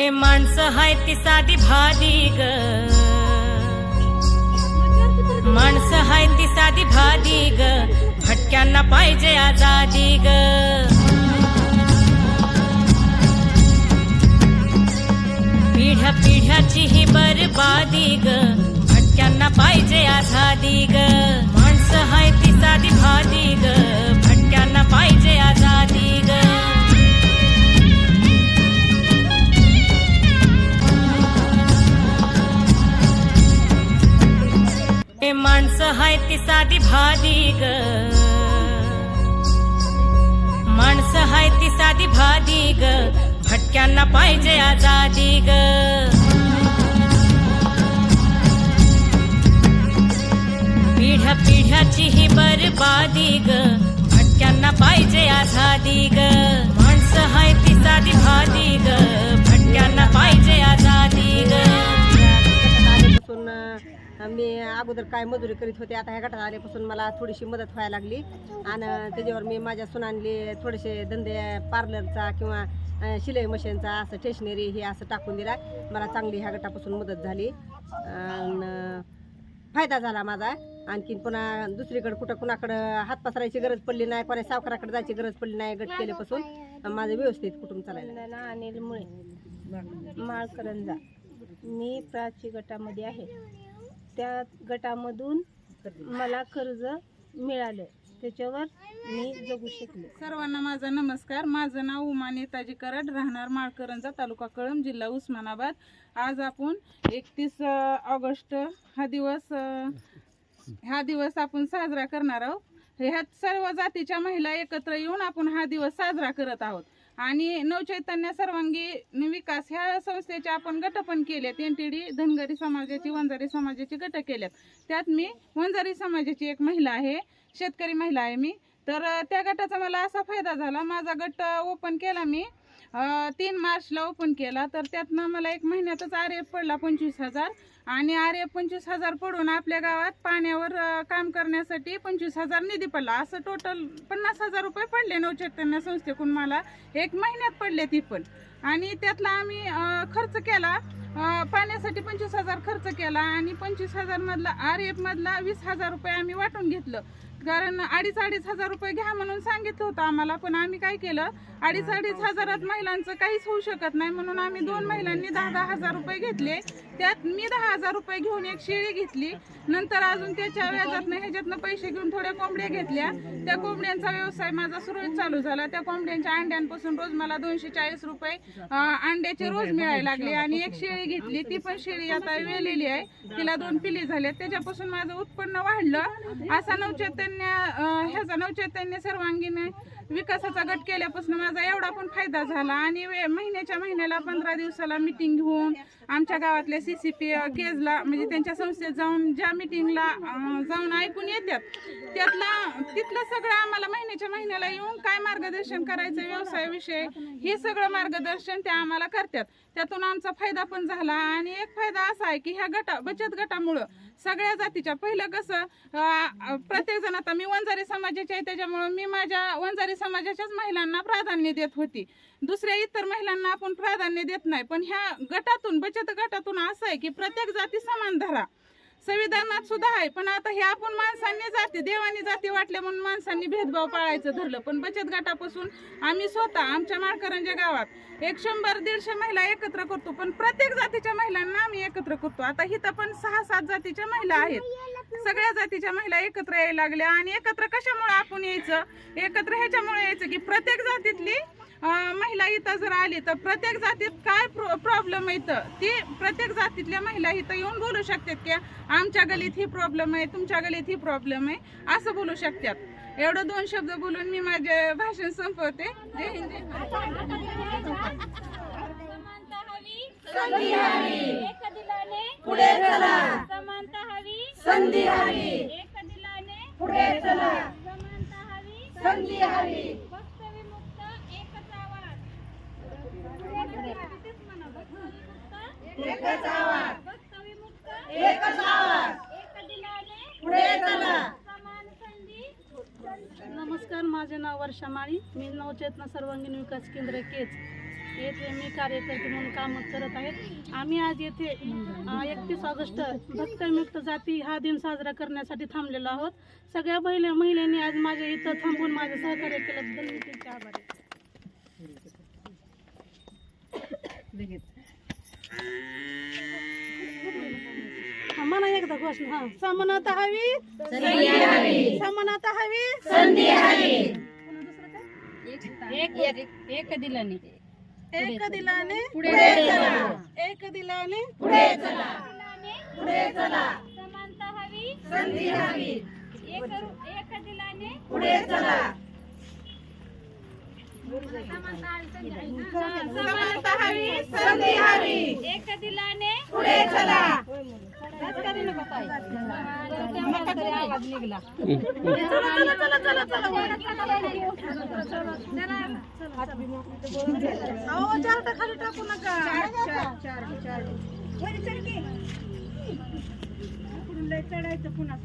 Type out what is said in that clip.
हे माणसं हाय ती साधी भादी ग. माणसं हाय ती साधी भादी ग. भटक्यांना पाहिजे आजादी ग. पिढ्या पिढ्याची ही बरबादी ग. भटक्यांना पाहिजे आझादी ग. माणसं हाय ती साधी भादी हे माणसं हाय ती साधी भादी ग. माणसं हाय ती साधी भादी ग. भटक्यांना पाहिजे आजादी ग. पिढ्या पिढ्याची ही बरबादी ग. भटक्यांना पाहिजे आझादी ग. माणसं हाय ती साधी भादी अगोदर काय मजुरी करीत होते आता ह्या गटात आल्यापासून मला थोडीशी मदत व्हायला लागली. आणि त्याच्यावर मी माझ्या सुनांनी थोडेसे धंदे पार्लरचा किंवा शिलाई मशीनचा असं स्टेशनरी हे असं टाकून दिला. मला चांगली ह्या गटापासून मदत झाली. आणि फायदा झाला माझा. आणखीन पुन्हा दुसरीकडे कुठं कुणाकडं हात पसरायची गरज पडली नाही कोणा सावकाराकडे जायची गरज पडली नाही गट केल्यापासून. माझं व्यवस्थित कुटुंब चालायला अनिल मुळे माळकरंजा. मी प्राची गटामध्ये आहे. त्या गटामधून मला कर्ज मिळालं. त्याच्यावर मी जगू शकले. सर्वांना माझा नमस्कार. माझं नाव उमा नेताजी कराड. राहणार माळकरंजा तालुका कळम जिल्हा उस्मानाबाद. आज आपण एकतीस ऑगस्ट हा दिवस हा दिवस आपण साजरा करणार आहोत. ह्यात सर्व जातीच्या महिला एकत्र येऊन आपण हा दिवस साजरा करत आहोत. आणि नवचैतन्य सर्वांगी विकास ह्या संस्थेचे आपण गट पण केलेत. एन टी डी धनगरी समाजाची वंजारी समाजाची गट केलेत त्यात मी वंजारी समाजाची एक महिला आहे शेतकरी महिला आहे मी. तर त्या गटाचा मला असा फायदा झाला. माझा गट ओपन केला मी. तीन मार्चला ओपन केला तर त्यातनं मला एक महिन्यातच आर एफ पडला पंचवीस हजार. आणि आर एफ पंचवीस हजार पडून आपल्या गावात पाण्यावर काम करण्यासाठी पंचवीस हजार निधी पडला. असं टोटल पन्नास हजार रुपये पडले नवचैतन्य संस्थेकडून मला. एक महिन्यात पडले ती पण. आणि त्यातला आम्ही खर्च केला. पाण्यासाठी पंचवीस हजार खर्च केला. आणि पंचवीस हजारमधला आर एफमधला वीस हजार रुपये आम्ही वाटून घेतलं. कारण अडीच अडीच हजार रुपये घ्या म्हणून सांगितलं होतं आम्हाला पण आम्ही काय केलं? अडीच अडीच हजारात महिलांचं काहीच होऊ शकत नाही म्हणून आम्ही दोन महिलांनी दहा दहा हजार रुपये घेतले. त्यात मी दहा हजार रुपये घेऊन एक शेळी घेतली. नंतर अजून त्याच्या व्याजातनं ह्याच्यातनं पैसे घेऊन थोड्या कोंबड्या घेतल्या. त्या कोंबड्यांचा व्यवसाय माझा सुरळीत चालू झाला. त्या कोंबड्यांच्या अंड्यांपासून रोज मला दोनशे चाळीस रुपये अंड्याचे रोज मिळायला लागले आणि एक शेळी घेतली. ती पण शेळी आता वेलेली आहे. तिला दोन पिली झाले त्याच्यापासून माझं उत्पन्न वाढलं. असा नवचैतन्य ह्याचा नवचैतन्य सर्वांगीण विकासाचा गट केल्यापासून माझा एवढा पण फायदा झाला. आणि वे- महिन्याच्या महिन्याला पंधरा दिवसाला मिटिंग घेऊन आमच्या गावातल्या सी सी पी केजला म्हणजे त्यांच्या संस्थेत जाऊन ज्या मिटिंगला जाऊन ऐकून येतात त्यातला तिथलं सगळं आम्हाला महिन्याच्या महिन्याला येऊन काय मार्गदर्शन करायचं व्यवसायाविषयी हे सगळं मार्गदर्शन त्या आम्हाला करतात त्यातून आमचा फायदा पण झाला आणि एक फायदा असा आहे की ह्या गटा बचत गटामुळं सगळ्या जातीच्या पहिलं कसं प्रत्येकजण प्रत्येक जण आता मी वंजारी समाजाची आहे त्याच्यामुळं मी माझ्या वंजारी समाजाच्याच महिलांना प्राधान्य देत होती. दुसऱ्या इतर महिलांना आपण प्राधान्य देत नाही पण ह्या गटातून बचत गटातून असं आहे की प्रत्येक जाती समान धरा. संविधानात सुद्धा आहे पण आता हे आपण माणसांनी जाती देवानी जाती वाटल्या म्हणून माणसांनी भेदभाव पाळायचं धरलं. पण बचत गटापासून आम्ही स्वतः आमच्या माळकरांच्या गावात एक शंभर दीडशे महिला एकत्र करतो पण प्रत्येक जातीच्या महिलांना आम्ही एकत्र करतो. आता इथं पण सहा सात जातीच्या महिला आहेत. सगळ्या जातीच्या महिला एकत्र यायला लागल्या आणि एकत्र कशामुळे आपण यायचं? एकत्र ह्याच्यामुळे यायचं की प्रत्येक जातीतली महिला इथं जर आली तर प्रत्येक जातीत काय प्रॉब्लेम येतं ती प्रत्येक जातीतल्या महिला इथं येऊन बोलू शकतात की आमच्या गलीत ही प्रॉब्लेम आहे तुमच्या गलीत ही प्रॉब्लेम आहे असं बोलू शकतात. एवढं दोन शब्द बोलून मी माझे भाषण संपवते. जय हिंद. संधी हवी. एक दिलाने पुढे चला. समानता हवी संधी हवी. एक दिलाने पुढे चला. समानता हवी. संधी हवी. एकच आवाज एकच आवाज एक दिलाने पुढे चला. समान संधी नमस्कार माझे नाव वर्षा माळी. मी नवचेतना सर्वांगीण विकास केंद्र केज. येथे मी कार्यकर्ते म्हणून काम करत आहेत आम्ही आज येथे एकतीस ऑगस्ट भक्तमुक्त जाती हा दिन साजरा करण्यासाठी थांबलेलो आहोत. सगळ्या महिला महिलांनी आज माझ्या इथं थांबून माझं सहकार्य मी त्यांचे आभारी. आहे. म्हणा एकदा घोषणा हा. समानता हवी? समानता हवी? एक दिलाने. एक दिलाने? पुढे चला. एक दिलाने? पुढे चला. पुढे चला. समानता हवी. संधी हवी. एक एक दिलाने. पुढे चला. समानता हवी संधी हवी एक दिलाने पुढे चला. अहो चार खाली टाकू नका चढायचं पुन्हा